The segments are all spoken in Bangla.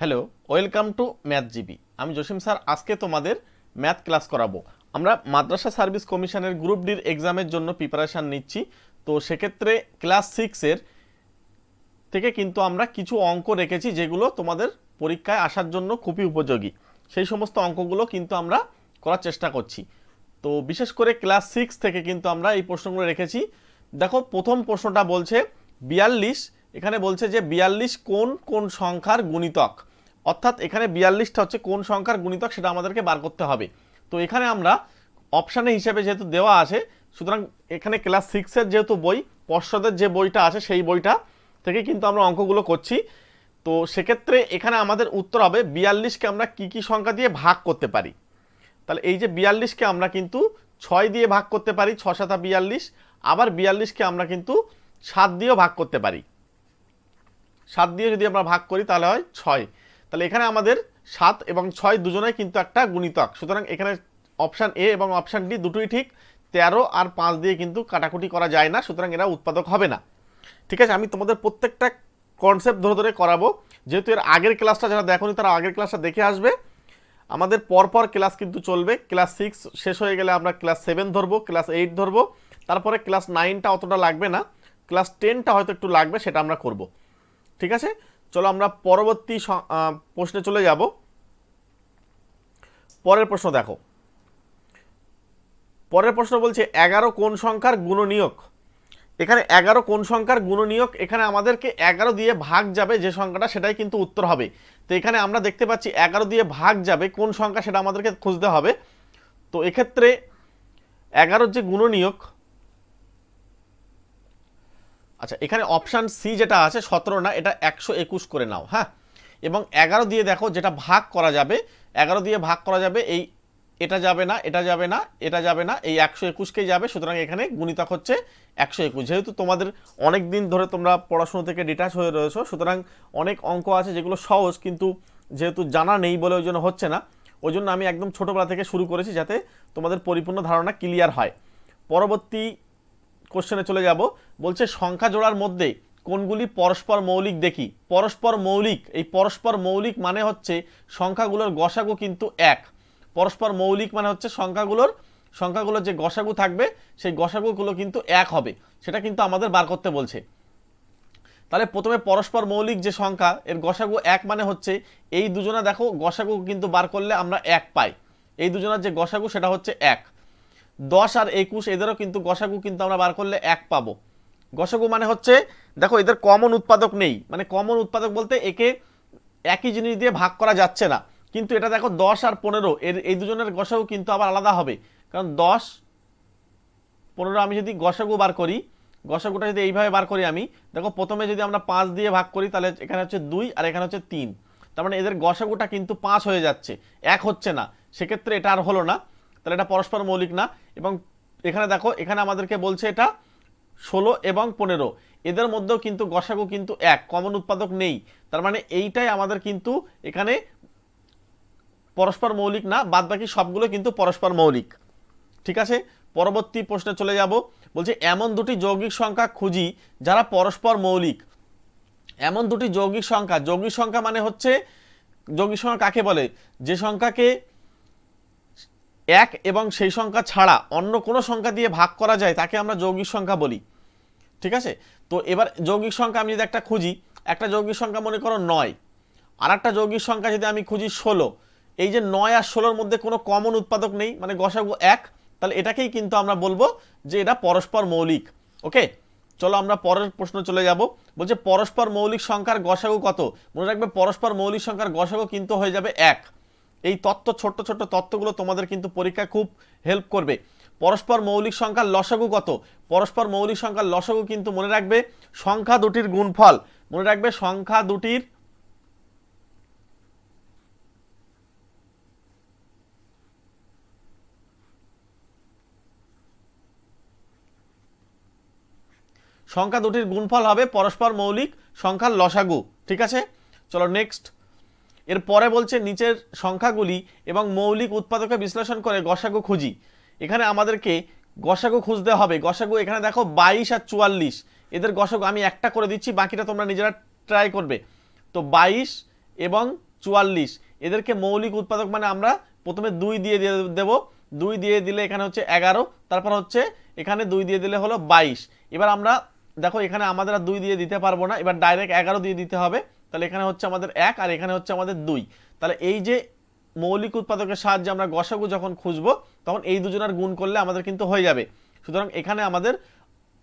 Hello, welcome to math GB. আমি জসিম স্যার, আজকে তোমাদের ম্যাথ ক্লাস করাবো। আমরা মাদ্রাসা সার্ভিস কমিশনের গ্রুপ ডির এক্সামের জন্য প্রিপারেশান নিচ্ছি। তো সেক্ষেত্রে ক্লাস সিক্সের থেকে কিন্তু আমরা কিছু অঙ্ক রেখেছি যেগুলো তোমাদের পরীক্ষায় আসার জন্য খুবই উপযোগী। সেই সমস্ত অঙ্কগুলো কিন্তু আমরা করার চেষ্টা করছি। তো বিশেষ করে ক্লাস সিক্স থেকে কিন্তু আমরা এই প্রশ্নগুলো রেখেছি। দেখো, প্রথম প্রশ্নটা বলছে বিয়াল্লিশ। এখানে বলছে যে বিয়াল্লিশ কোন কোন সংখ্যার গুণিতক? অর্থাৎ এখানে বিয়াল্লিশটা হচ্ছে কোন সংখ্যার গুণিতক সেটা আমাদেরকে বার করতে হবে। তো এখানে আমরা অপশানে হিসেবে যেহেতু দেওয়া আছে, সুতরাং এখানে ক্লাস সিক্সের যেহেতু বই, পর্ষদের যে বইটা আছে সেই বইটা থেকে কিন্তু আমরা অঙ্কগুলো করছি। তো সেক্ষেত্রে এখানে আমাদের উত্তর হবে বিয়াল্লিশকে আমরা কি কি সংখ্যা দিয়ে ভাগ করতে পারি? তাহলে এই যে বিয়াল্লিশকে আমরা কিন্তু ছয় দিয়ে ভাগ করতে পারি, ছ সাতা বিয়াল্লিশ, আবার বিয়াল্লিশকে আমরা কিন্তু সাত দিয়েও ভাগ করতে পারি। সাত দিয়ে যদি আমরা ভাগ করি তাহলে হয় ছয়। তাহলে এখানে আমাদের সাত এবং ছয় দুজনেই কিন্তু একটা গুণিতক। সুতরাং এখানে অপশান এ এবং অপশান ডি দুটোই ঠিক। তেরো আর পাঁচ দিয়ে কিন্তু কাটাকুটি করা যায় না, সুতরাং এরা উৎপাদক হবে না। ঠিক আছে, আমি তোমাদের প্রত্যেকটা কনসেপ্ট ধরে ধরে করাবো। যেহেতু এর আগের ক্লাসটা যারা দেখোনি, তারা আগের ক্লাসটা দেখে আসবে। আমাদের পরপর ক্লাস কিন্তু চলবে। ক্লাস সিক্স শেষ হয়ে গেলে আমরা ক্লাস সেভেন ধরবো ক্লাস এইট ধরবো। তারপরে ক্লাস নাইনটা অতটা লাগবে না। ক্লাস টেনটা হয়তো একটু লাগবে, সেটা আমরা করব। ঠিক আছে? চলো আমরা পরবর্তী প্রশ্নে চলে যাব। পরের প্রশ্ন দেখো। পরের প্রশ্ন বলছে, এগারো কোন সংখ্যার গুণনীয়ক? এখানে এগারো কোন সংখ্যার গুণনীয়ক? এখানে আমাদেরকে এগারো দিয়ে ভাগ যাবে যে সংখ্যাটা, সেটাই কিন্তু উত্তর হবে। তো এখানে আমরা দেখতে পাচ্ছি, এগারো দিয়ে ভাগ যাবে, কোন সংখ্যা সেটা আমাদেরকে খুঁজতে হবে। তো এক্ষেত্রে এগারোর যে গুণনীয়ক আচ্ছা এখানে অপশান সি যেটা আছে, সতেরো না, এটা একশো একুশ করে নাও হ্যাঁ? এবং এগারো দিয়ে দেখো যেটা ভাগ করা যাবে, এগারো দিয়ে ভাগ করা যাবে, এই এটা যাবে না, এটা যাবে না, এটা যাবে না, এই একশো একুশকেই যাবে, সুতরাং এখানে গুণিতক হচ্ছে একশো একুশ। যেহেতু তোমাদের অনেক দিন ধরে তোমরা পড়াশুনো থেকে ডিটাচ হয়ে রয়েছো, সুতরাং অনেক অঙ্ক আছে যেগুলো সহজ, কিন্তু যেহেতু জানা নেই বলে ওই জন্য হচ্ছে না, ওই জন্য আমি একদম ছোটোবেলা থেকে শুরু করেছি যাতে তোমাদের পরিপূর্ণ ধারণা ক্লিয়ার হয়। পরবর্তী কোশ্চেনে চলে যাব। বলছে, সংখ্যা জোড়ার মধ্যে কোনগুলি পরস্পর মৌলিক দেখি? পরস্পর মৌলিক, এই পরস্পর মৌলিক মানে হচ্ছে সংখ্যাগুলোর গসাগু কিন্তু এক। পরস্পর মৌলিক মানে হচ্ছে সংখ্যাগুলোর সংখ্যাগুলোর যে গসাগু থাকবে, সেই গসাগুগুলো কিন্তু এক হবে। সেটা কিন্তু আমাদের বার করতে বলছে। তাহলে প্রথমে পরস্পর মৌলিক যে সংখ্যা, এর গসাগু এক মানে হচ্ছে এই দুজনা দেখো, গসাগু কিন্তু বার করলে আমরা এক পাই। এই দুজনার যে গসাগু, সেটা হচ্ছে এক। দশ আর একুশ, এদেরও কিন্তু গসাগু কিন্তু আমরা বার করলে এক পাবো। গসাগু মানে হচ্ছে, দেখো এদের কমন উৎপাদক নেই। মানে কমন উৎপাদক বলতে একে একই জিনিস দিয়ে ভাগ করা যাচ্ছে না। কিন্তু এটা দেখো দশ আর পনেরো, এর, এই দুজনের গসাগু কিন্তু আবার আলাদা হবে। কারণ দশ, পনেরো আমি যদি গসাগু বার করি, গসাগুটা যদি এইভাবে বার করি আমি, দেখো প্রথমে যদি আমরা পাঁচ দিয়ে ভাগ করি, তাহলে এখানে হচ্ছে দুই আর এখানে হচ্ছে তিন। তার মানে এদের গসাগুটা কিন্তু পাঁচ হয়ে যাচ্ছে। এক হচ্ছে না। সেক্ষেত্রে এটা আর হলো না। তাহলে এটা পরস্পর মৌলিক না। এবং এখানে দেখো, এখানে আমাদেরকে বলছে এটা ষোলো এবং পনেরো। এদের মধ্যেও কিন্তু গসাগু কিন্তু এক, কমন উৎপাদক নেই। তার মানে এইটাই আমাদের কিন্তু এখানে পরস্পর মৌলিক না বাদ বাকি সবগুলো কিন্তু পরস্পর মৌলিক। ঠিক আছে? পরবর্তী প্রশ্নে চলে যাব। বলছে, এমন দুটি যৌগিক সংখ্যা খুঁজি যারা পরস্পর মৌলিক। এমন দুটি যৌগিক সংখ্যা। যৌগিক সংখ্যা মানে হচ্ছে, যৌগিক সংখ্যা কাকে বলে? যে সংখ্যাকে এক এবং সেই সংখ্যা ছাড়া অন্য কোনো সংখ্যা দিয়ে ভাগ করা যায়, তাকে আমরা যৌগিক সংখ্যা বলি। ঠিক আছে? তো এবার যৌগিক সংখ্যা আমি যদি একটা খুঁজি, একটা যৌগিক সংখ্যা মনে করো নয় আর একটা যৌগিক সংখ্যা যদি আমি খুঁজি ষোলো, এই যে নয় আর ষোলোর মধ্যে কোনো কমন উৎপাদক নেই মানে গসাগু এক, তাহলে এটাকেই কিন্তু আমরা বলব যে এটা পরস্পর মৌলিক। ওকে চলো আমরা পরের প্রশ্ন চলে যাব। বলছে পরস্পর মৌলিক সংখ্যার গসাগু কত? মনে রাখবে পরস্পর মৌলিক সংখ্যার গসাগু কিন্তু হয়ে যাবে এক। এই তত্ত্ব, ছোট্ট ছোট্ট তত্ত্বগুলো তোমাদের কিন্তু পরীক্ষায় খুব হেল্প করবে। পরস্পর মৌলিক সংখ্যার লসাগু কত? পরস্পর মৌলিক সংখ্যার লসাগু কিন্তু মনে রাখবে সংখ্যা দুটির গুণফল। মনে রাখবে সংখ্যা দুটির সংখ্যা দুটির গুণফল হবে পরস্পর মৌলিক সংখ্যার লসাগু। ঠিক আছে? চলো নেক্সট এর পরে বলছে নিচের সংখ্যাগুলি এবং মৌলিক উৎপাদকে বিশ্লেষণ করে গসাগু খুঁজি। এখানে আমাদেরকে গসাগু খুঁজতে হবে। গসাগু এখানে দেখো বাইশ আর চুয়াল্লিশ। এদের গসাগু আমি একটা করে দিচ্ছি, বাকিটা তোমরা নিজেরা ট্রাই করবে। তো বাইশ এবং চুয়াল্লিশ, এদেরকে মৌলিক উৎপাদক মানে আমরা প্রথমে দুই দিয়ে দিয়ে দেবো। দুই দিয়ে দিলে এখানে হচ্ছে এগারো, তারপর হচ্ছে এখানে দুই দিয়ে দিলে হলো বাইশ। এবার আমরা, দেখো এখানে আমাদের দুই দিয়ে দিতে পারব না, এবার ডাইরেক্ট এগারো দিয়ে দিতে হবে। তাহলে এখানে হচ্ছে আমাদের এক আর এখানে হচ্ছে আমাদের দুই। তাহলে এই যে মৌলিক উৎপাদকের সাহায্যে আমরা গসাগু যখন খুঁজবো, তখন এই দুজনের গুণ করলে আমাদের কিন্তু হয়ে যাবে। সুতরাং এখানে আমাদের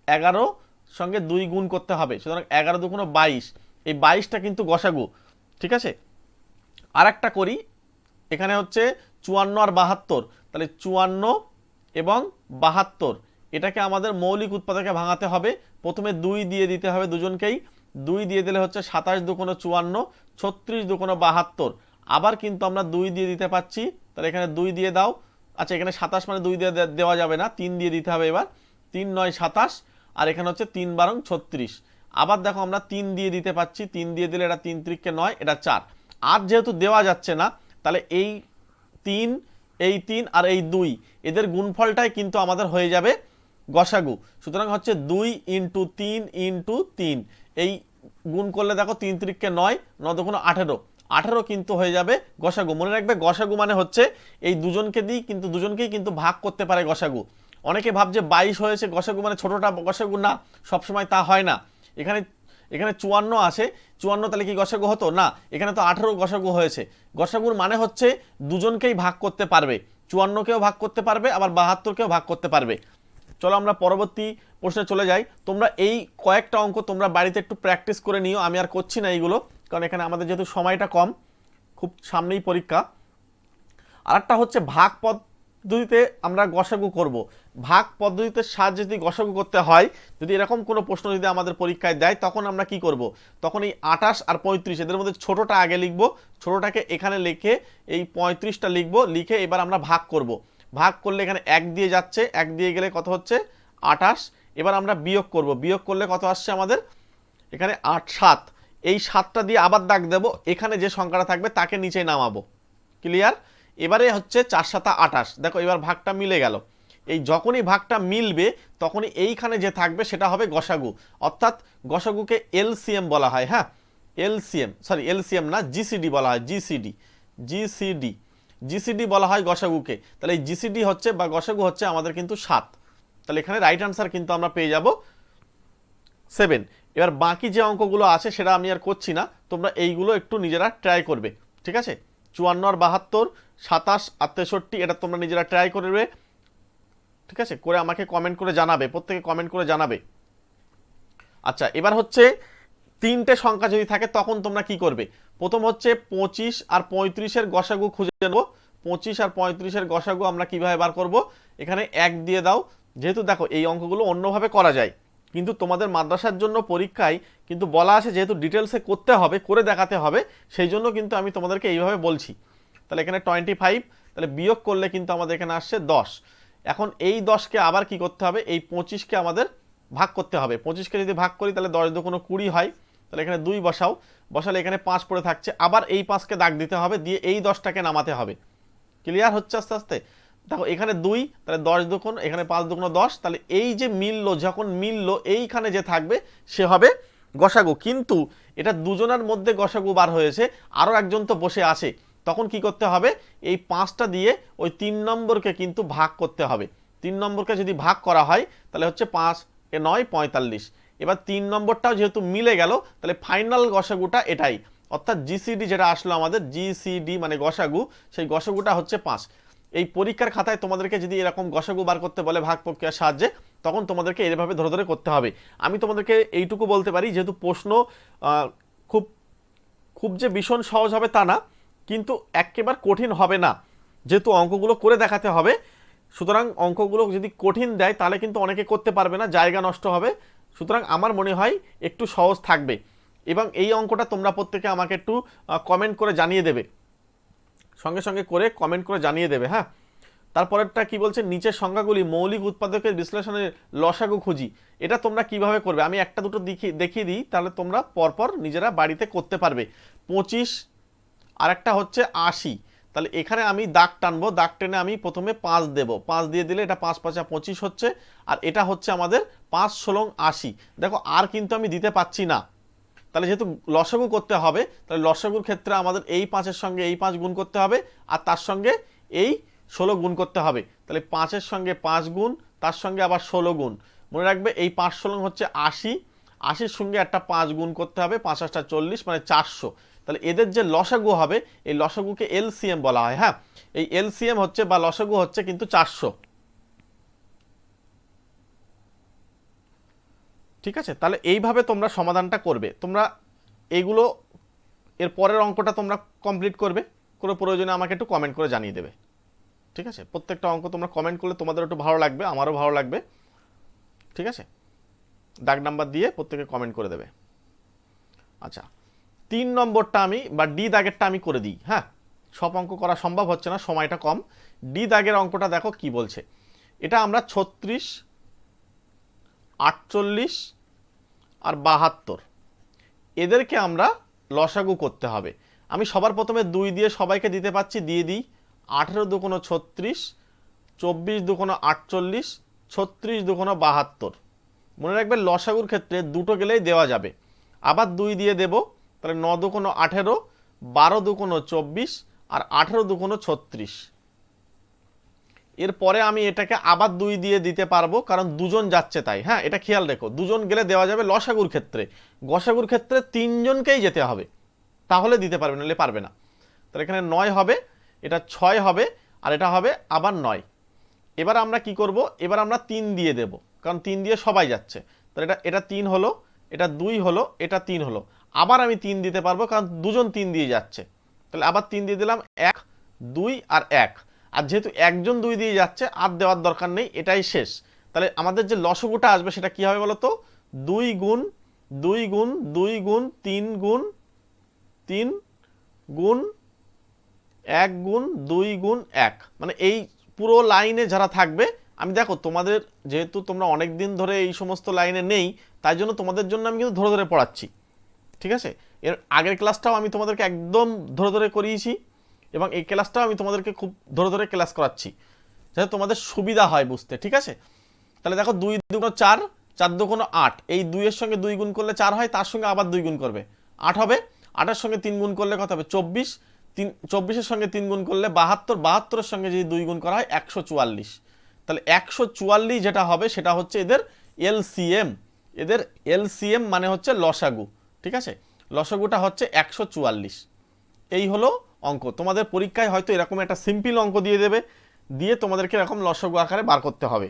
এগারো সঙ্গে দুই গুণ করতে হবে। সুতরাং এগারো দুগুণো বাইশ। এই বাইশটা কিন্তু গসাগু। ঠিক আছে? আর একটা করি। এখানে হচ্ছে চুয়ান্ন আর বাহাত্তর। তাহলে চুয়ান্ন এবং বাহাত্তর। এটাকে আমাদের মৌলিক উৎপাদকে ভাঙাতে হবে। প্রথমে দুই দিয়ে দিতে হবে দুজনকেই। দুই দিয়ে দিলে হচ্ছে সাতাশ দুকোনো চুয়ান্ন, ছত্রিশ দুকোনো বাহাত্তর। আবার কিন্তু আমরা দুই দিয়ে দিতে পাচ্ছি, তাহলে এখানে দুই দিয়ে দাও। আচ্ছা এখানে সাতাশ মানে দুই দিয়ে দেওয়া যাবে না, তিন দিয়ে দিতে হবে এবার। তিন নয় সাতাশ, আর এখানে হচ্ছে তিন বারং ছত্রিশ। আবার দেখো আমরা তিন দিয়ে দিতে পাচ্ছি, তিন দিয়ে দিলে এটা তিন ত্রিককে নয়, এটা চার। আর যেহেতু দেওয়া যাচ্ছে না, তাহলে এই তিন এই তিন আর এই দুই, এদের গুণফলটাই কিন্তু আমাদের হয়ে যাবে গসাগু। সুতরাং হচ্ছে দুই ইন্টু তিন ইন্টু তিন। এই গুণ করলে দেখো তিন ত্রিককে নয় ন দুগুণ আঠেরো। আঠেরো কিন্তু হয়ে যাবে গসাগু। মনে রাখবে গসাগু মানে হচ্ছে এই দুজনকে দিই কিন্তু, দুজনকেই কিন্তু ভাগ করতে পারে গসাগু। অনেকে ভাবছে বাইশ হয়েছে, গসাগু মানে ছোটোটা গসাগু না, সবসময় তা হয় না। এখানে এখানে চুয়ান্ন আসে চুয়ান্ন তাহলে কি গসাগু হতো? না, এখানে তো আঠেরো গসাগু হয়েছে। গসাগুর মানে হচ্ছে দুজনকেই ভাগ করতে পারবে। চুয়ান্নকেও ভাগ করতে পারবে, আবার বাহাত্তরকেও ভাগ করতে পারবে। চলো আমরা পরবর্তী প্রশ্নে চলে যাই। তোমরা এই কয়েকটা অঙ্ক তোমরা বাড়িতে একটু প্র্যাকটিস করে নিও, আমি আর করছি না এইগুলো, কারণ এখানে আমাদের যেহেতু সময়টা কম, খুব সামনেই পরীক্ষা। আরেকটা হচ্ছে ভাগ পদ্ধতিতে আমরা গসাগু করব। ভাগ পদ্ধতিতে সাহায্যে যদি গসাগু করতে হয়, যদি এরকম কোনো প্রশ্ন যদি আমাদের পরীক্ষায় দেয়, তখন আমরা কি করব? তখন এই আঠাশ আর পঁয়ত্রিশ, এদের মধ্যে ছোটোটা আগে লিখব, ছোটোটাকে এখানে লিখে এই পঁয়ত্রিশটা লিখব, লিখে এবার আমরা ভাগ করব। ভাগ করলে এখানে এক দিয়ে যাচ্ছে, এক দিয়ে গেলে কত হচ্ছে? আঠাশ। এবার আমরা বিয়োগ করব। বিয়োগ করলে কত আসছে আমাদের? এখানে আট, সাত। এই সাতটা দিয়ে আবার দাগ দেব। এখানে যে সংখ্যাটা থাকবে তাকে নিচে নামাবো। ক্লিয়ার এবারে হচ্ছে চার, সাতা, আঠাশ। দেখো এবার ভাগটা মিলে গেল। এই যখনই ভাগটা মিলবে, তখনই এইখানে যে থাকবে সেটা হবে গসাগু। অর্থাৎ গসাগুকে এলসিএম বলা হয় হ্যাঁ? এলসিএম সরি এলসিএম না, জিসিডি বলা হয়, জিসিডি। জিসিডি। জিসিডি বলা হয় গসাগুকে। তাহলে এই জিসিডি হচ্ছে বা গসাগু হচ্ছে আমাদের কিন্তু সাত। তাহলে এখানে রাইট আনসার কিন্তু আমরা পেয়ে যাব সেভেন এবার বাকি যে অঙ্কগুলো আছে সেটা আমি আর করছি না, তোমরা এইগুলো একটু নিজেরা ট্রাই করবে, ঠিক আছে? চুয়ান্ন আর বাহাত্তর, সাতাশ আর তেষট্টি, এটা তোমরা নিজেরা ট্রাই করবে, ঠিক আছে? করে আমাকে কমেন্ট করে জানাবে, প্রত্যেকে কমেন্ট করে জানাবে। আচ্ছা এবার হচ্ছে তিনটে সংখ্যা যদি থাকে, তখন তোমরা কি করবে? প্রথম হচ্ছে পঁচিশ আর পঁয়ত্রিশের গসাগু খুঁজে নেব। পঁচিশ আর পঁয়ত্রিশের গসাগু আমরা কীভাবে বার করব? এখানে এক দিয়ে দাও। যেহেতু দেখো, এই অঙ্কগুলো অন্যভাবে করা যায়। কিন্তু তোমাদের মাদ্রাসার জন্য পরীক্ষায় কিন্তু বলা আছে, যেহেতু ডিটেলসে করতে হবে, করে দেখাতে হবে, সেই জন্য কিন্তু আমি তোমাদেরকে এইভাবে বলছি। তাহলে এখানে টোয়েন্টি ফাইভ তাহলে বিয়োগ করলে কিন্তু আমাদের এখানে আসছে দশ। এখন এই দশকে আবার কি করতে হবে? এই পঁচিশকে আমাদের ভাগ করতে হবে। পঁচিশকে যদি ভাগ করি, তাহলে দশ দু কোনো কুড়ি হয়। তাহলে এখানে দুই বসাও। বসালে এখানে পাঁচ পড়ে থাকছে। আবার এই পাঁচকে দাগ দিতে হবে, দিয়ে এই দশটাকে নামাতে হবে। ক্লিয়ার হচ্ছে আস্তে আস্তে? দেখো, এখানে দুই, তাহলে দশ দুগুণ, এখানে পাঁচ দুগুণ দশ, তাহলে এই যে মিললো, যখন মিললো, এইখানে যে থাকবে, সে হবে গসাগু। কিন্তু এটা দুজনের মধ্যে গসাগু বার হয়েছে আরও একজন তো বসে আছে। তখন কি করতে হবে? এই পাঁচটা দিয়ে ওই তিন নম্বরকে কিন্তু ভাগ করতে হবে। তিন নম্বরকে যদি ভাগ করা হয়, তাহলে হচ্ছে পাঁচ, এ নয়, পঁয়তাল্লিশ। এবার তিন নম্বরটাও যেহেতু মিলে গেল, তাহলে ফাইনাল গসাগুটা এটাই। অর্থাৎ জিসিডি যেটা আসলো আমাদের জিসিডি মানে গসাগু, সেই গসাগুটা হচ্ছে পাঁচ। এই পরীক্ষার খাতায় তোমাদেরকে যদি এরকম গসাগু বার করতে বলে ভাগ প্রক্রিয়ার সাহায্যে, তখন তোমাদেরকে এভাবে ধরে ধরে করতে হবে। আমি তোমাদেরকে এইটুকু বলতে পারি, যেহেতু প্রশ্ন খুব খুব যে ভীষণ সহজ হবে তা না, কিন্তু একেবারে কঠিন হবে না। যেহেতু অঙ্কগুলো করে দেখাতে হবে, সুতরাং অঙ্কগুলো যদি কঠিন দেয়, তাহলে কিন্তু অনেকে করতে পারবে না, জায়গা নষ্ট হবে। সুতরাং আমার মনে হয় একটু সহজ থাকবে। এবং এই অঙ্কটা তোমরা প্রত্যেকে আমাকে একটু কমেন্ট করে জানিয়ে দেবে। সঙ্গে সঙ্গে করে কমেন্ট করে জানিয়ে দেবে হ্যাঁ? তারপরেরটা কি বলছে? নিচের সংখ্যাগুলি মৌলিক উৎপাদকের বিশ্লেষণের লসাগু খুঁজি। এটা তোমরা কীভাবে করবে? আমি একটা দুটো দেখিয়ে দেখিয়ে দিই, তাহলে তোমরা পরপর নিজেরা বাড়িতে করতে পারবে। পঁচিশ, আরেকটা হচ্ছে আশি। তাহলে এখানে আমি দাগ টানবো, দাগ টেনে আমি প্রথমে পাঁচ দেব। পাঁচ দিয়ে দিলে এটা পাঁচ পাঁচা পঁচিশ হচ্ছে, আর এটা হচ্ছে আমাদের পাঁচ ষোলং আশি। দেখো, আর কিন্তু আমি দিতে পাচ্ছি না। তাহলে যেহেতু লসাগু করতে হবে, তাহলে লসাগুর ক্ষেত্রে আমাদের এই পাঁচের সঙ্গে এই পাঁচ গুণ করতে হবে, আর তার সঙ্গে এই ষোলো গুণ করতে হবে। তাহলে পাঁচের সঙ্গে পাঁচ গুণ, তার সঙ্গে আবার ষোলো গুণ। মনে রাখবে, এই পাঁচ ষোলো হচ্ছে আশি। আশির সঙ্গে একটা পাঁচ গুণ করতে হবে, পাঁচ আটটা চল্লিশ মানে চারশো। তাহলে এদের যে লসাগু হবে, এই লসাগুকে এলসিএম বলা হয় হ্যাঁ? এই এলসিএম হচ্ছে বা লসাগু হচ্ছে কিন্তু চারশো। ঠিক আছে? তাহলে এইভাবে তোমরা সমাধানটা করবে। তোমরা এইগুলো এর পরের অঙ্কটা তোমরা কমপ্লিট করবে। কোনো প্রয়োজনে আমাকে একটু কমেন্ট করে জানিয়ে দেবে। ঠিক আছে? প্রত্যেকটা অঙ্ক তোমরা কমেন্ট করলে তোমাদের একটু ভালো লাগবে, আমারও ভালো লাগবে। ঠিক আছে? দাগ নাম্বার দিয়ে প্রত্যেকে কমেন্ট করে দেবে। আচ্ছা। তিন নম্বরটা আমি বা ডি দাগেরটা আমি করে দিই হ্যাঁ? সব অঙ্ক করা সম্ভব হচ্ছে না, সময়টা কম। ডি দাগের অঙ্কটা দেখো কি বলছে। এটা আমরা ছত্রিশ, আটচল্লিশ আর বাহাত্তর। এদেরকে আমরা লসাগু করতে হবে। আমি সবার প্রথমে দুই দিয়ে সবাইকে দিতে পাচ্ছি, দিয়ে দিই আঠেরো দুকোনো ছত্রিশ, চব্বিশ দুকোনো আটচল্লিশ, ছত্রিশ দুকোনো বাহাত্তর। মনে রাখবে লসাগুর ক্ষেত্রে দুটো গেলেই দেওয়া যাবে। আবার দুই দিয়ে দেব তাহলে ন দুকোনো আঠেরো, বারো দুকোনো চব্বিশ আর আঠেরো দুকোনো ছত্রিশ। এরপরে আমি এটাকে আবার দুই দিয়ে দিতে পারব, কারণ দুজন যাচ্ছে তাই। হ্যাঁ এটা খেয়াল রেখো, দুজন গেলে দেওয়া যাবে লসাগুর ক্ষেত্রে। গসাগুর ক্ষেত্রে তিনজনকেই যেতে হবে, তাহলে দিতে পারবে, নাহলে পারবে না। তাহলে এখানে নয় হবে, এটা ছয় হবে, আর এটা হবে আবার নয়। এবার আমরা কি করব, এবার আমরা তিন দিয়ে দেব, কারণ তিন দিয়ে সবাই যাচ্ছে। তাহলে এটা এটা তিন হলো, এটা দুই হলো, এটা তিন হলো। আবার আমি তিন দিতে পারব, কারণ দুজন তিন দিয়ে যাচ্ছে। তাহলে আবার তিন দিয়ে দিলাম এক, দুই আর এক। আর যেহেতু একজন দুই দিয়ে যাচ্ছে, আর দেওয়ার দরকার নেই, এটাই শেষ। তাহলে আমাদের যে লসগুটা আসবে সেটা কি হবে বলতো? দুই গুণ দুই গুণ দুই গুণ, তিন গুণ তিন গুণ, এক গুণ, দুই গুণ, এক। মানে এই পুরো লাইনে যারা থাকবে, আমি দেখো তোমাদের, যেহেতু তোমরা অনেক দিন ধরে এই সমস্ত লাইনে নেই, তাই জন্য তোমাদের জন্য আমি কিন্তু ধরে ধরে পড়াচ্ছি। ঠিক আছে? এর আগের ক্লাসটাও আমি তোমাদেরকে একদম ধরে ধরে করিয়েছি এবং এই ক্লাসটাও আমি তোমাদেরকে খুব ধরে ধরে ক্লাস করাচ্ছি। যাতে তোমাদের সুবিধা হয় বুঝতে, ঠিক আছে? তাহলে দেখো দুই দুগুণ চার চার দুগুণ আট। এই দুইয়ের সঙ্গে দুই গুণ করলে চার হয়, তার সঙ্গে আবার দুই গুণ করবে। আট হবে, আটের সঙ্গে তিন গুণ করলে কত হবে? চব্বিশ। তিন, চব্বিশের সঙ্গে তিন গুণ করলে বাহাত্তর, বাহাত্তরের সঙ্গে যদি দুই গুণ করা হয়, একশো চুয়াল্লিশ। তাহলে একশো চুয়াল্লিশ যেটা হবে, সেটা হচ্ছে এদের এলসিএম। এদের এলসিএম মানে হচ্ছে লসাগু। ঠিক আছে? লসাগুটা হচ্ছে একশো চুয়াল্লিশ। এই হলো অঙ্ক। তোমাদের পরীক্ষায় হয়তো এরকম একটা সিম্পল অঙ্ক দিয়ে দেবে, দিয়ে তোমাদেরকে এরকম লসাগু আকারে বার করতে হবে।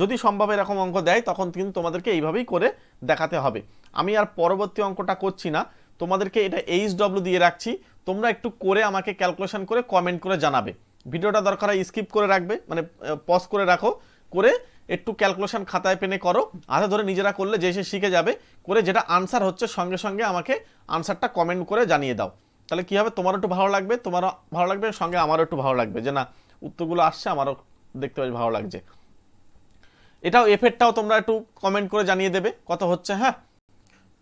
যদি সম্ভব এরকম অঙ্ক দেয়, তখন কিন্তু তোমাদেরকে এইভাবেই করে দেখাতে হবে। আমি আর পরবর্তী অঙ্কটা করছি না। তোমাদেরকে এটা এইচ ডব্লিউ দিয়ে রাখছি। তোমরা একটু করে আমাকে ক্যালকুলেশন করে কমেন্ট করে জানাবে। ভিডিওটা দরকার হয় স্কিপ করে রাখবে মানে পজ করে রাখো। করে একটু ক্যালকুলেশন খাতায় পেনে করো। আধা ধরে নিজেরা করলে যে সে শিখে যাবে, করে যেটা আনসার হচ্ছে সঙ্গে সঙ্গে আমাকে আনসারটা কমেন্ট করে জানিয়ে দাও। তাহলে কী হবে? তোমারও একটু ভালো লাগবে, তোমারও ভালো লাগবে, সঙ্গে আমারও একটু ভালো লাগবে। যে না, উত্তরগুলো আসছে, আমারও দেখতে বেশ ভালো লাগছে। এটাও এফেক্টটাও তোমরা একটু কমেন্ট করে জানিয়ে দেবে, কত হচ্ছে হ্যাঁ?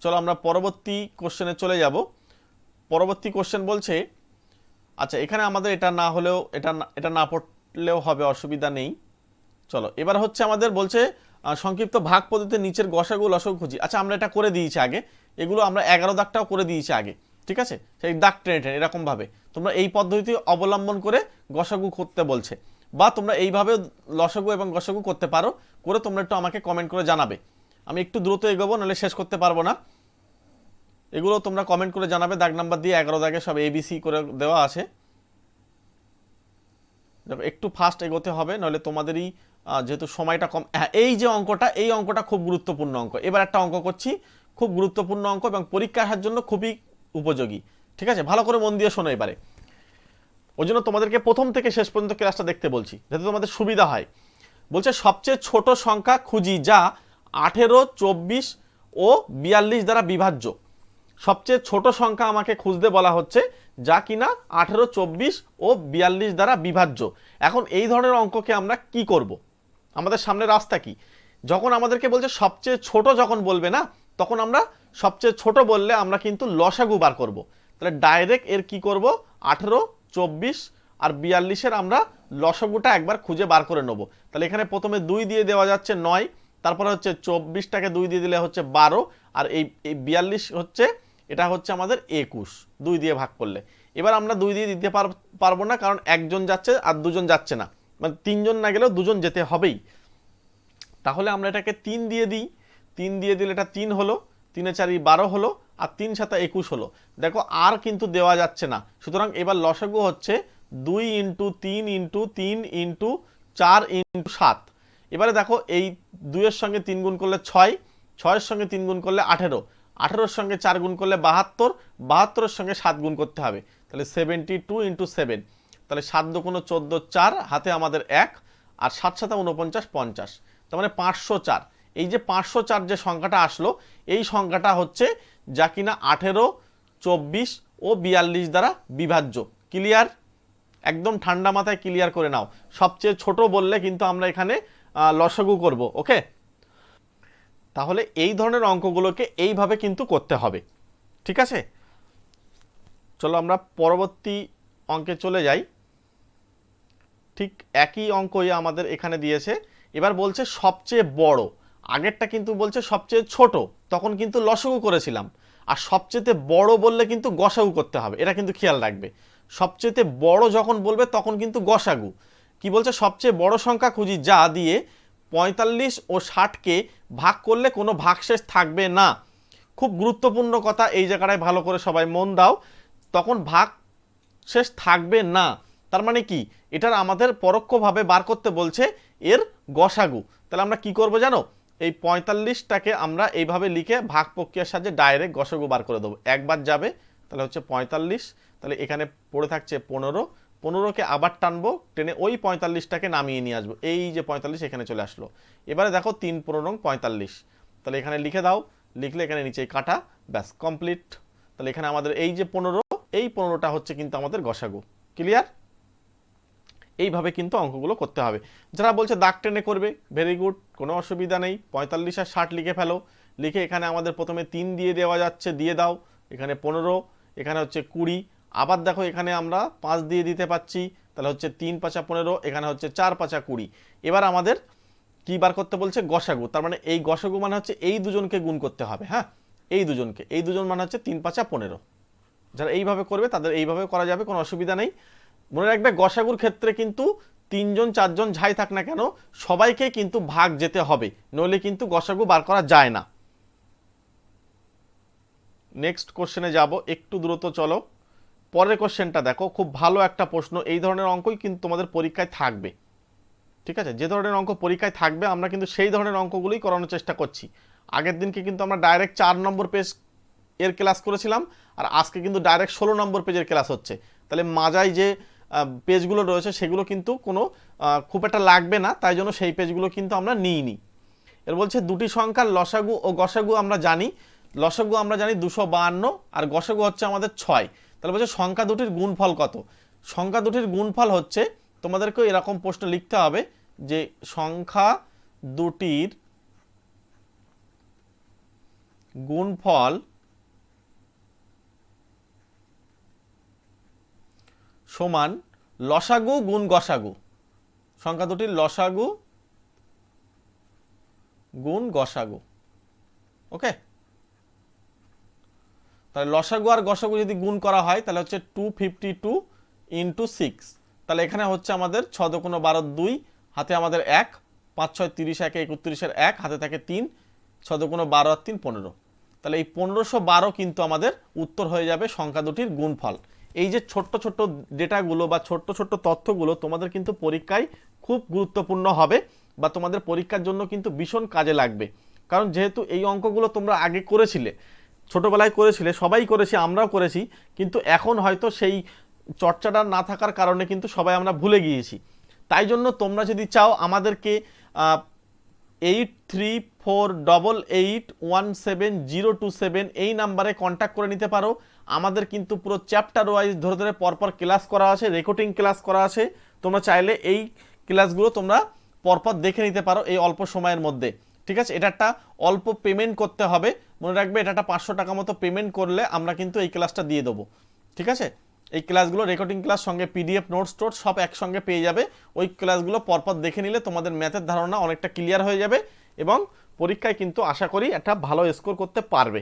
চলো আমরা পরবর্তী কোশ্চেনে চলে যাব। পরবর্তী কোশ্চেন বলছে আচ্ছা এখানে আমাদের এটা না হলেও, এটা এটা না পড়লেও হবে, অসুবিধা নেই। চলো, এবার হচ্ছে আমাদের বলছে সংক্ষিপ্ত ভাগ পদ্ধতিতে নিচের গসাগু লসগু খুঁজি। আচ্ছা আমরা এটা করে দিয়েছি আগে। এগুলো আমরা এগারো দাগটাও করে দিয়েছি আগে, ঠিক আছে? সেই দাগ টেনে টেনে এরকমভাবে তোমরা এই পদ্ধতি অবলম্বন করে গসাগু করতে বলছে। বা তোমরা এইভাবে লসগু এবং গসাগু করতে পারো, করে তোমরা একটু আমাকে কমেন্ট করে জানাবে। আমি একটু দ্রুত এগোবো, নাহলে শেষ করতে পারব না। এগুলো তোমরা কমেন্ট করে জানাবে, দাগ নাম্বার দিয়ে এগারো দাগে সব এবিসি করে দেওয়া আছে। একটু ফাস্ট এগোতে হবে নইলে তোমাদেরই যেহেতু সময়টা কম হ্যাঁ এই যে অঙ্কটা, এই অঙ্কটা খুব গুরুত্বপূর্ণ অঙ্ক। এবার একটা অঙ্ক করছি, খুব গুরুত্বপূর্ণ অঙ্ক এবং পরীক্ষা আসার জন্য খুবই উপযোগী। ঠিক আছে? ভালো করে মন দিয়ে শোনো এবারে। ওই জন্য তোমাদেরকে প্রথম থেকে শেষ পর্যন্ত ক্লাসটা দেখতে বলছি, যাতে তোমাদের সুবিধা হয়। বলছে, সবচেয়ে ছোট সংখ্যা খুঁজি যা আঠেরো, চব্বিশ ও বিয়াল্লিশ দ্বারা বিভাজ্য। সবচেয়ে ছোট সংখ্যা আমাকে খুঁজতে বলা হচ্ছে যা কিনা আঠেরো, চব্বিশ ও বিয়াল্লিশ দ্বারা বিভাজ্য। এখন এই ধরনের অঙ্ককে আমরা কি করব। আমাদের সামনে রাস্তা কি? যখন আমাদেরকে বলছে সবচেয়ে ছোট যখন বলবে না, তখন আমরা সবচেয়ে ছোট বললে আমরা কিন্তু লসাগু বার করব। তাহলে ডাইরেক্ট এর কি করব? আঠেরো, চব্বিশ আর বিয়াল্লিশের আমরা লসাগুটা একবার খুঁজে বার করে নেব। তাহলে এখানে প্রথমে দুই দিয়ে দেওয়া যাচ্ছে নয়, তারপরে হচ্ছে চব্বিশটাকে দুই দিয়ে দিলে হচ্ছে বারো আর এই বিয়াল্লিশ হচ্ছে, এটা হচ্ছে আমাদের একুশ, দুই দিয়ে ভাগ করলে। এবার আমরা দুই দিয়ে দিতে পার- পারব না কারণ একজন যাচ্ছে আর দুজন যাচ্ছে না। মানে তিনজন না গেলেও দুজন যেতে হবেই। তাহলে আমরা এটাকে তিন দিয়ে দিই। তিন দিয়ে দিলে এটা তিন হলো, তিনে চারি বারো হলো, আর তিন সাতা একুশ হলো। দেখো, আর কিন্তু দেওয়া যাচ্ছে না। সুতরাং এবার লসাগু হচ্ছে দুই ইন্টু তিন ইন্টু তিন ইন্টু চার ইন্টু সাত। এবারে দেখো, এই দুইয়ের সঙ্গে তিন গুণ করলে ছয়, ছয়ের সঙ্গে তিন গুণ করলে আঠেরো। আঠেরোর সঙ্গে চার গুণ করলে বাহাত্তর, বাহাত্তরের সঙ্গে সাত গুণ করতে হবে। তাহলে সেভেন্টি টু ইন্টু সেভেন তাহলে সাত দুগুণ চোদ্দ চার হাতে আমাদের এক, আর সাত সাতা উনপঞ্চাশ পঞ্চাশ। তার মানে পাঁচশো চার। এই যে পাঁচশো চার যে সংখ্যাটা আসলো, এই সংখ্যাটা হচ্ছে যা কিনা আঠেরো, চব্বিশ ও বিয়াল্লিশ দ্বারা বিভাজ্য। ক্লিয়ার? একদম ঠান্ডা মাথায় ক্লিয়ার করে নাও। সবচেয়ে ছোট বললে কিন্তু আমরা এখানে লসাগু করব, ওকে? তাহলে এই ধরনের অঙ্কগুলোকে এইভাবে কিন্তু করতে হবে। ঠিক আছে? চলো আমরা পরবর্তী অঙ্কে চলে যাই। ঠিক একই অঙ্কই আমাদের এখানে দিয়েছে। এবার বলছে সবচেয়ে বড়। আগেরটা কিন্তু বলছে সবচেয়ে ছোট। তখন কিন্তু লসগু করেছিলাম। আর সবচেয়ে বড় বললে কিন্তু গসাগু করতে হবে। এটা কিন্তু খেয়াল রাখবে। সবচেয়ে বড় যখন বলবে তখন কিন্তু গসাগু। কি বলছে? সবচেয়ে বড় সংখ্যা খুঁজি যা দিয়ে পঁয়তাল্লিশ ও ষাটকে ভাগ করলে কোনো ভাগশেষ থাকবে না। খুব গুরুত্বপূর্ণ কথা এই জায়গাটায় ভালো করে সবাই মন দাও। তখন ভাগ শেষ থাকবে না। তার মানে কি? এটার আমাদের পরোক্ষভাবে বার করতে বলছে এর গসাগু। তাহলে আমরা কি করব জানো? এই পঁয়তাল্লিশটাকে আমরা এইভাবে লিখে ভাগ প্রক্রিয়ার সাহায্যে ডাইরেক্ট গসাগু বার করে দেবো। একবার যাবে, তাহলে হচ্ছে পঁয়তাল্লিশ, তাহলে এখানে পড়ে থাকছে পনেরো। পনেরোকে আবার টানবো, টেনে ওই পঁয়তাল্লিশটাকে নামিয়ে নিয়ে আসব। এই যে পঁয়তাল্লিশ এখানে চলে আসলো। এবারে দেখো তিন পনেরো পঁয়তাল্লিশ। তাহলে এখানে লিখে দাও, লিখলে এখানে নিচে কাটা, ব্যাস কমপ্লিট তাহলে এখানে আমাদের এই যে পনেরো, এই পনেরোটা হচ্ছে কিন্তু আমাদের গসাগু। ক্লিয়ার এইভাবে কিন্তু অঙ্কগুলো করতে হবে। যারা বলছে দাগ টেনে করবে ভেরি গুড কোনো অসুবিধা নেই, পঁয়তাল্লিশ আর ষাট লিখে ফেলো। লিখে এখানে আমাদের প্রথমে তিন দিয়ে দেওয়া যাচ্ছে, দিয়ে দাও, এখানে পনেরো, এখানে হচ্ছে কুড়ি। আবার দেখো এখানে আমরা পাঁচ দিয়ে দিতে পাচ্ছি, তাহলে হচ্ছে তিন পাঁচা পনেরো, এখানে হচ্ছে চার পাঁচা কুড়ি। এবার আমাদের কি বার করতে বলছে? গসাগু। তার মানে এই গসাগু মানে হচ্ছে এই দুজনকে গুণ করতে হবে হ্যাঁ? এই দুজনকে। এই দুজন মানে হচ্ছে তিন পাঁচা পনেরো। যারা এইভাবে করবে, তাদের এইভাবে করা যাবে, কোনো অসুবিধা নেই। মনে রাখবে, গসাগুর ক্ষেত্রে কিন্তু তিনজন, চারজন যাই থাক না কেন, সবাইকে কিন্তু ভাগ যেতে হবে। নইলে কিন্তু গসাগু বার করা যায় না। নেক্সট কোশ্চেনে যাব, একটু দ্রুত চলো। পরের কোশ্চেনটা দেখো, খুব ভালো একটা প্রশ্ন। এই ধরনের অঙ্কই কিন্তু তোমাদের পরীক্ষায় থাকবে। ঠিক আছে? যে ধরনের অঙ্ক পরীক্ষায় থাকবে, আমরা কিন্তু সেই ধরনের অঙ্কগুলোই করানোর চেষ্টা করছি। আগের দিনকে কিন্তু আমরা ডাইরেক্ট চার নম্বর পেজ এর ক্লাস করেছিলাম, আর আজকে কিন্তু ডাইরেক্ট ষোলো নম্বর পেজের ক্লাস হচ্ছে। তাহলে মাজায় যে পেজগুলো রয়েছে, সেগুলো কিন্তু কোনো খুব একটা লাগবে না, তাই জন্য সেই পেজগুলো কিন্তু আমরা নিইনি। এর বলছে, দুটি সংখ্যার লসাগু ও গসাগু আমরা জানি। লসাগু আমরা জানি দুশো বাহান্ন, আর গসাগু হচ্ছে আমাদের ছয়। তাহলে বলছে, সংখ্যা দুটির গুণফল কত? সংখ্যা দুটির গুণফল হচ্ছে, তোমাদেরকেও এরকম প্রশ্ন লিখতে হবে যে, সংখ্যা দুটির গুণফল সমান লসাগু গুণ গসাগু। সংখ্যা দুটির লসাগু গুণ গসাগু। ওকে? তাহলে লসাগু আর গসাগু যদি গুণ করা হয়, তাহলে হচ্ছে two fifty two into six তাহলে এখানে হচ্ছে আমাদের ছ দোকানো বারো দুই, হাতে আমাদের এক, পাঁচ ছয় তিরিশ একে একত্রিশের এক, হাতে থাকে তিন ছ দোকানো বারো আর তিন, পনেরো। তাহলে এই পনেরোশো বারো কিন্তু আমাদের উত্তর হয়ে যাবে সংখ্যা দুটির গুণফল। এই যে ছোট্ট ছোট্ট ডেটাগুলো বা ছোট্ট ছোট্ট তথ্যগুলো তোমাদের কিন্তু পরীক্ষায় খুব গুরুত্বপূর্ণ হবে বা তোমাদের পরীক্ষার জন্য কিন্তু ভীষণ কাজে লাগবে। কারণ যেহেতু এই অঙ্কগুলো তোমরা আগে করেছিলে, ছোটোবেলায় করেছিলে, সবাই করেছি, আমরাও করেছি, কিন্তু এখন হয়তো সেই চর্চাটা না থাকার কারণে কিন্তু সবাই আমরা ভুলে গিয়েছি। তাই জন্য তোমরা যদি চাও আমাদেরকে eight three four double eight one seven zero two seven এই নাম্বারে কন্ট্যাক্ট করে নিতে পারো। আমাদের কিন্তু পুরো চ্যাপ্টার ওয়াইজ ধরে ধরে পরপর ক্লাস করা আছে রেকর্ডিং ক্লাস করা আছে। তোমরা চাইলে এই ক্লাসগুলো তোমরা পরপর দেখে নিতে পারো এই অল্প সময়ের মধ্যে। ঠিক আছে? এটা একটা অল্প পেমেন্ট করতে হবে। মনে রাখবে এটা একটা পাঁচশো টাকা মতো পেমেন্ট করলে আমরা কিন্তু এই ক্লাসটা দিয়ে দেবো। ঠিক আছে? এই ক্লাসগুলো রেকর্ডিং ক্লাস সঙ্গে পিডিএফ নোটস টোটস সব একসঙ্গে পেয়ে যাবে। ওই ক্লাসগুলো পরপর দেখে নিলে তোমাদের ম্যাথের ধারণা অনেকটা ক্লিয়ার হয়ে যাবে এবং পরীক্ষায় কিন্তু আশা করি একটা ভালো স্কোর করতে পারবে।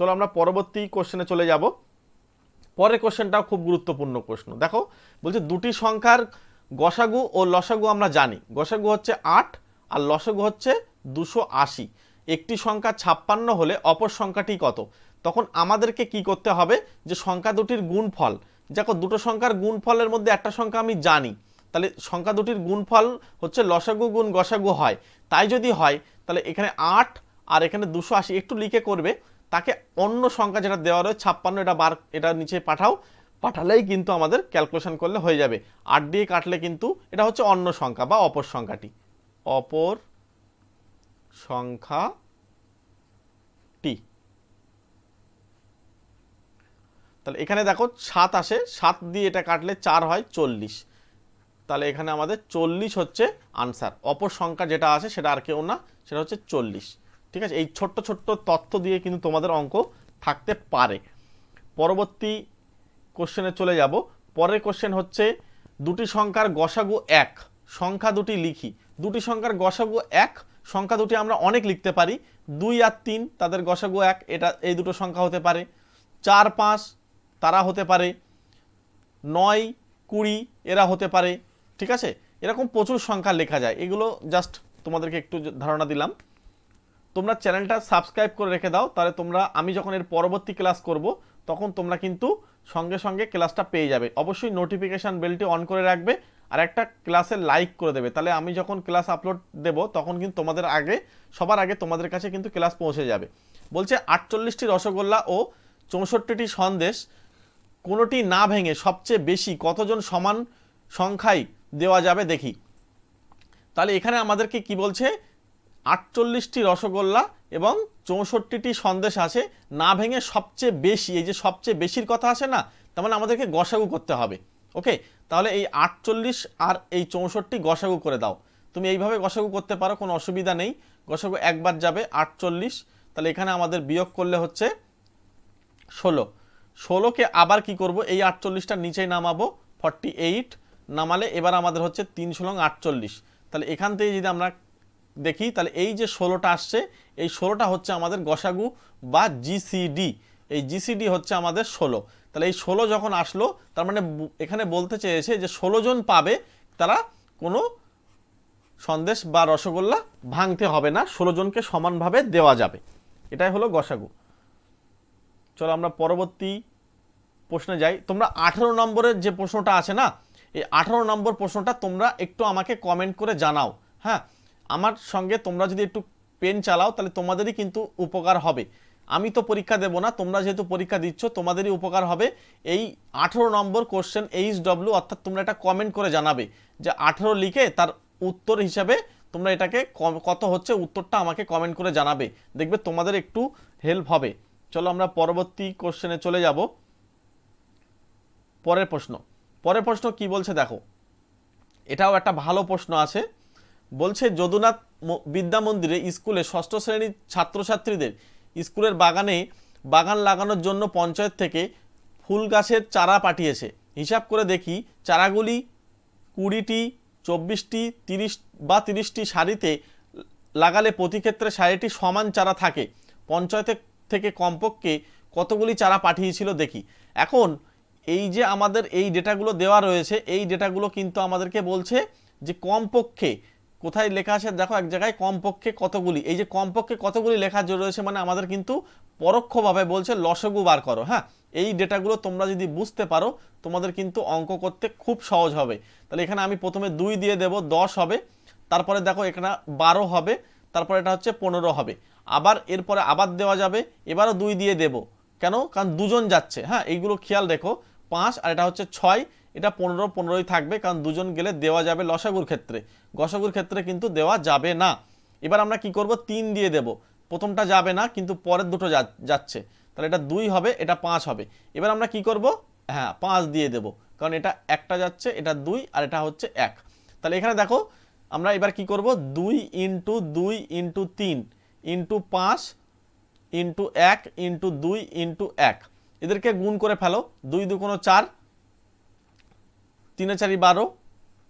চলো আমরা পরবর্তী কোশ্চেনে চলে যাব। পরের কোশ্চেনটাও খুব গুরুত্বপূর্ণ প্রশ্ন। দেখো, বলছে দুটি সংখ্যার গসাগু ও লসাগু আমরা জানি। গসাগু হচ্ছে আট আর লসাগু হচ্ছে দুশো আশি। একটি সংখ্যা ছাপ্পান্ন হলে অপর সংখ্যাটি কত? তখন আমাদেরকে কি করতে হবে? যে সংখ্যা দুটির গুণফল। দেখো, দুটো সংখ্যার গুণফলের মধ্যে একটা সংখ্যা আমি জানি। তাহলে সংখ্যা দুটির গুণফল হচ্ছে লসাগু গুণ গসাগু হয়। তাই যদি হয়, তাহলে এখানে আট আর এখানে দুশো আশি। একটু লিখে করবে। তাকে অন্য সংখ্যা যেটা দেওয়া রয়েছে, ছাপ্পান্ন, এটা বার, এটা নিচে পাঠাও। পাঠালেই কিন্তু আমাদের ক্যালকুলেশন করলে হয়ে যাবে। আট দিয়ে কাটলে কিন্তু এটা হচ্ছে অন্য সংখ্যা বা অপর সংখ্যাটি। অপর সংখ্যা টি তাহলে এখানে দেখো সাত আসে, সাত দিয়ে এটা কাটলে চার হয় চল্লিশ। তাহলে এখানে আমাদের চল্লিশ হচ্ছে আনসার অপর সংখ্যা যেটা আছে সেটা আর কেউ না, সেটা হচ্ছে চল্লিশ। ঠিক আছে? এই ছোট্ট ছোট্ট তথ্য দিয়ে কিন্তু তোমাদের অঙ্ক থাকতে পারে। পরবর্তী কোশ্চেনে চলে যাব। পরের কোশ্চেন হচ্ছে, দুটি সংখ্যার গসাগু এক, সংখ্যা দুটি লিখি। দুটি সংখ্যার গসাগু এক, সংখ্যা দুটি আমরা অনেক লিখতে পারি। দুই আর তিন, তাদের গসাগু এক, এটা, এই দুটো সংখ্যা হতে পারে। চার, পাঁচ, তারা হতে পারে। নয়, কুড়ি, এরা হতে পারে। ঠিক আছে? এরকম প্রচুর সংখ্যা লেখা যায়। এগুলো জাস্ট তোমাদেরকে একটু ধারণা দিলাম। তোমরা চ্যানেলটা সাবস্ক্রাইব করে রেখে দাও, তাহলে তোমরা, আমি যখন এর পরবর্তী ক্লাস করব, তখন তোমরা কিন্তু সঙ্গে সঙ্গে ক্লাসটা পেয়ে যাবে। অবশ্যই নোটিফিকেশান বেলটি অন করে রাখবে, আর একটা ক্লাসে লাইক করে দেবে। তাহলে আমি যখন ক্লাস আপলোড দেব, তখন কিন্তু তোমাদের আগে, সবার আগে তোমাদের কাছে কিন্তু ক্লাস পৌঁছে যাবে। বলছে, আটচল্লিশটি রসগোল্লা ও চৌষট্টিটি সন্দেশ, কোনোটি না ভেঙে সবচেয়ে বেশি কতজন সমান সংখ্যায় দেওয়া যাবে দেখি। তাহলে এখানে আমাদেরকে কি বলছে আটচল্লিশটি রসগোল্লা এবং চৌষট্টিটি সন্দেশ আছে, না ভেঙে সবচেয়ে বেশি, এই যে সবচেয়ে বেশির কথা আসে না, তার মানে আমাদেরকে গসাগু করতে হবে। ওকে তাহলে এই আটচল্লিশ আর এই চৌষট্টি গসাগু করে দাও। তুমি এইভাবে গসাগু করতে পারো, কোনো অসুবিধা নেই। গসাগু একবার যাবে, আটচল্লিশ। তাহলে এখানে আমাদের বিয়োগ করলে হচ্ছে ষোলো। ষোলোকে আবার কি করব? এই আটচল্লিশটার নিচেই নামাবো ফর্টি এইট নামালে এবার আমাদের হচ্ছে তিন ষোলং আটচল্লিশ। তাহলে এখান থেকে যদি আমরা দেখি, তাহলে এই যে ষোলোটা আসছে, এই ষোলোটা হচ্ছে আমাদের গসাগু বা জিসিডি এই জিসিডি হচ্ছে আমাদের ষোলো। তাহলে এই ষোলো যখন আসলো, তার মানে এখানে বলতে চেয়েছে যে ষোলো জন পাবে, তারা কোনো সন্দেশ বা রসগোল্লা ভাঙতে হবে না, ষোলো জনকে সমানভাবে দেওয়া যাবে। এটাই হলো গসাগু। চলো আমরা পরবর্তী প্রশ্নে যাই। তোমরা আঠেরো নম্বরের যে প্রশ্নটা আছে না, এই আঠেরো নম্বর প্রশ্নটা তোমরা একটু আমাকে কমেন্ট করে জানাও হ্যাঁ? আমার সঙ্গে তোমরা যদি একটু পেন চালাও, তাহলে তোমাদেরই কিন্তু উপকার হবে। আমি তো পরীক্ষা দেবো না, তোমরা যেহেতু পরীক্ষা দিচ্ছ, তোমাদেরই উপকার হবে। এই আঠেরো নম্বর কোশ্চেন এইচ ডব্লিউ অর্থাৎ তোমরা এটা কমেন্ট করে জানাবে যে আঠেরো লিখে তার উত্তর হিসাবে তোমরা এটাকে কত হচ্ছে, উত্তরটা আমাকে কমেন্ট করে জানাবে। দেখবে তোমাদের একটু হেল্প হবে। চলো আমরা পরবর্তী কোশ্চেনে চলে যাব। পরের প্রশ্ন। পরের প্রশ্ন কি বলছে দেখো? এটাও একটা ভালো প্রশ্ন আছে। বলছে, যদুনাথ বিদ্যা মন্দিরে স্কুলে ষষ্ঠ শ্রেণির ছাত্রছাত্রীদের স্কুলের বাগানে বাগান লাগানোর জন্য পঞ্চায়েত থেকে ফুল গাছের চারা পাঠিয়েছে। হিসাব করে দেখি, চারাগুলি কুড়িটি, চব্বিশটি, তিরিশ বা তিরিশটি সারিতে লাগালে প্রতি ক্ষেত্রে সারিটি সমান চারা থাকে। পঞ্চায়েতের থেকে কমপক্ষে কতগুলি চারা পাঠিয়েছিল দেখি। এখন এই যে আমাদের এই ডেটাগুলো দেওয়া রয়েছে, এই ডেটাগুলো কিন্তু আমাদেরকে বলছে যে কমপক্ষে কোথায় লেখা আছে দেখো এক জায়গায় কমপক্ষে কতগুলি। এই যে কমপক্ষে কতগুলি লেখা রয়েছে মানে আমাদের কিন্তু পরোক্ষভাবে বলছে লসগু বার করো হ্যাঁ? এই ডেটাগুলো তোমরা যদি বুঝতে পারো, তোমাদের কিন্তু অঙ্ক করতে খুব সহজ হবে। তাহলে এখানে আমি প্রথমে দুই দিয়ে দেব, দশ হবে। তারপরে দেখো এখানে বারো হবে, তারপরে এটা হচ্ছে পনেরো হবে। আবার এরপরে আবার দেওয়া যাবে, এবারও দুই দিয়ে দেব। কেন? কারণ দুজন যাচ্ছে হ্যাঁ? এইগুলো খেয়াল রেখো। পাঁচ আর এটা হচ্ছে ছয় এটা পনেরো পনেরোই থাকবে, কারণ দুজন গেলে দেওয়া যাবে লসাগুর ক্ষেত্রে। গসাগুর ক্ষেত্রে কিন্তু দেওয়া যাবে না। এবার আমরা কি করব? তিন দিয়ে দেব। প্রথমটা যাবে না, কিন্তু পরের দুটো যাচ্ছে। তাহলে এটা দুই হবে, এটা পাঁচ হবে। এবার আমরা কি করব? হ্যাঁ পাঁচ দিয়ে দেব। কারণ এটা একটা যাচ্ছে, এটা দুই, আর এটা হচ্ছে এক। তাহলে এখানে দেখো, আমরা এবার কি করব? দুই ইন্টু দুই ইন্টু তিন, ইন্টু পাঁচ, ইন্টু এক, ইন্টু দুই, ইন্টু এক। এদেরকে গুণ করে ফেলো। দুই দু কোনো চার তিনে চারি বারো,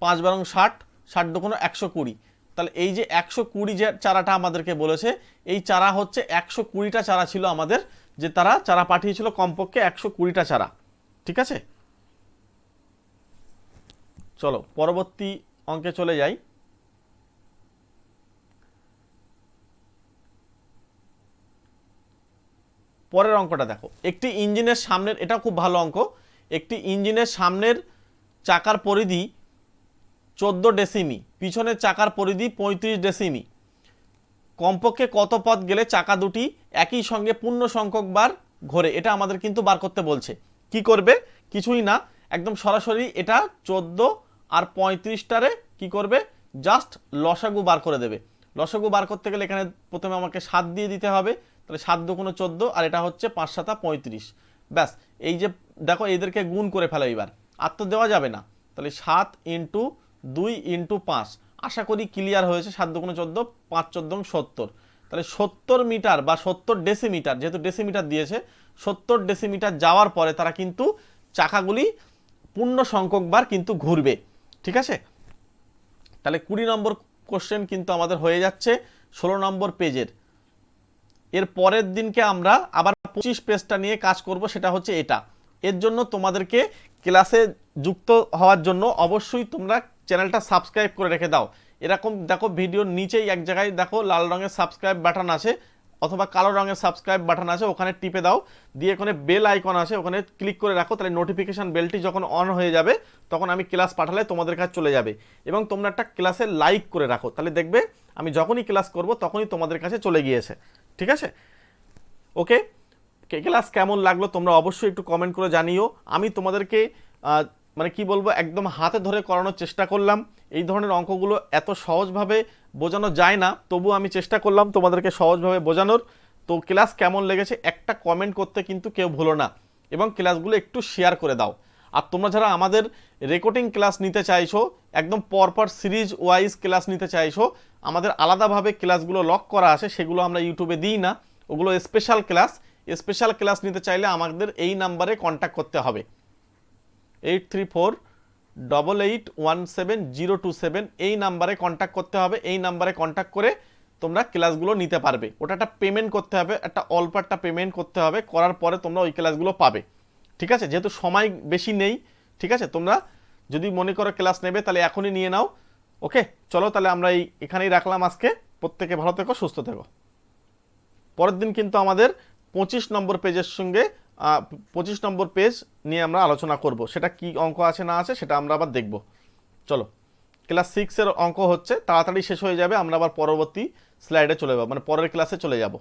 পাঁচ বারং ষাট ষাট দুকোনো একশো কুড়ি। তাহলে এই যে একশো কুড়ি যে চারাটা আমাদেরকে বলেছে, এই চারা হচ্ছে একশো কুড়িটা চারা ছিল আমাদের, যে তারা চারা পাঠিয়েছিল কমপক্ষে একশো কুড়িটা চারা। ঠিক আছে? চলো, পরবর্তী অঙ্কে চলে যাই। পরের অঙ্কটা দেখো। একটি ইঞ্জিনের সামনের এটা খুব ভালো অঙ্ক, একটি ইঞ্জিনের সামনের চাকার পরিধি চোদ্দ ডেসিমি, পিছনের চাকার পরিধি পঁয়ত্রিশ ডেসিমি। কমপক্ষে কত পথ গেলে চাকা দুটি একই সঙ্গে পূর্ণ সংখ্যক বার ঘোরে? এটা আমাদের কিন্তু বার করতে বলছে। কি করবে? কিছুই না। একদম সরাসরি এটা চোদ্দ আর পঁয়ত্রিশটারে কি করবে? জাস্ট লসাগু বার করে দেবে। লসাগু বার করতে গেলে এখানে প্রথমে আমাকে সাত দিয়ে দিতে হবে। তাহলে সাত দুগুণো চোদ্দ আর এটা হচ্ছে পাঁচ সাতা পঁয়ত্রিশ। ব্যাস, এই যে দেখো এদেরকে গুণ করে ফেলো এবার। আর তো দেওয়া যাবে না। তাহলে সাত ইন্টু দুই ইন্টু পাঁচ। আশা করি ক্লিয়ার হয়েছে, সাত দুগুণো চোদ্দ, পাঁচ চোদ্দ সত্তর। তাহলে সত্তর মিটার বা সত্তর ডেসিমিটার, যেহেতু ডেসিমিটার দিয়েছে, সত্তর ডেসিমিটার যাওয়ার পরে তারা কিন্তু চাকাগুলি পূর্ণ সংখ্যকবার কিন্তু ঘুরবে। ঠিক আছে? তাহলে কুড়ি নম্বর কোশ্চেন কিন্তু আমাদের হয়ে যাচ্ছে ষোলো নম্বর পেজের। এর পরের দিনকে আমরা আবার পঁচিশ পেজটা নিয়ে কাজ করব, সেটা হচ্ছে এটা। এর জন্য তোমাদেরকে ক্লাসে যুক্ত হওয়ার জন্য অবশ্যই তোমরা চ্যানেলটা সাবস্ক্রাইব করে রেখে দাও। এরকম দেখো ভিডিওর নিচেই এক জায়গায় দেখো লাল রঙের সাবস্ক্রাইব বাটন আছে অথবা কালো রঙের সাবস্ক্রাইব বাটন আছে, ওখানে টিপে দাও। দিয়ে ওখানে বেল আইকন আছে, ওখানে ক্লিক করে রাখো, তাহলে নোটিফিকেশান বেলটি যখন অন হয়ে যাবে, তখন আমি ক্লাস পাঠালে তোমাদের কাছে চলে যাবে। এবং তোমরা একটা ক্লাসে লাইক করে রাখো। তাহলে দেখবে আমি যখনই ক্লাস করব, তখনই তোমাদের কাছে চলে গিয়েছে। ঠিক আছে? ওকে? ক্লাস কেমন লাগল তোমরা অবশ্যই একটু কমেন্ট করে জানিও। আমি তোমাদেরকে মানে কি বলব, একদম হাতে ধরে করানোর চেষ্টা করলাম। এই ধরনের অঙ্কগুলো এত সহজভাবে বোঝানো যায় না, তবু আমি চেষ্টা করলাম তোমাদেরকে সহজভাবে বোঝানোর। তো ক্লাস কেমন লেগেছে একটা কমেন্ট করতে কিন্তু কেউ ভুলো না, এবং ক্লাসগুলো একটু শেয়ার করে দাও। আর তোমরা যারা আমাদের রেকর্ডিং ক্লাস নিতে চাইছো, একদম পরপর সিরিজ ওয়াইজ ক্লাস নিতে চাইছো, আমাদের আলাদাভাবে ক্লাসগুলো লক করা আছে, সেগুলো আমরা ইউটিউবে দিই না, ওগুলো স্পেশাল ক্লাস স্পেশাল ক্লাস নিতে চাইলে আমাদের এই নাম্বারে কন্ট্যাক্ট করতে হবে। Eight three four double eight one seven zero two seven এই নাম্বারে কন্ট্যাক্ট করতে হবে। এই নাম্বারে কন্ট্যাক্ট করে তোমরা ক্লাসগুলো নিতে পারবে। ওটা একটা পেমেন্ট করতে হবে, একটা অল্প একটা পেমেন্ট করতে হবে, করার পরে তোমরা ওই ক্লাসগুলো পাবে। ঠিক আছে? যেহেতু সময় বেশি নেই, ঠিক আছে? তোমরা যদি মনে করো ক্লাস নেবে, তাহলে এখনই নিয়ে নাও। ওকে চলো তাহলে আমরা এই এখানেই রাখলাম আজকে। প্রত্যেকে ভালো থেকো, সুস্থ থেকো। পরের দিন কিন্তু আমাদের পঁচিশ নম্বর পেজের সঙ্গে পঁচিশ নম্বর পেজ নিয়ে আমরা আলোচনা করব। সেটা কি অঙ্ক আছে না আছে সেটা আমরা আবার দেখব। চলো, ক্লাস সিক্সের অঙ্ক হচ্ছে, তাড়াতাড়ি শেষ হয়ে যাবে, আমরা আবার পরবর্তী স্লাইডে চলে যাব মানে পরের ক্লাসে চলে যাব।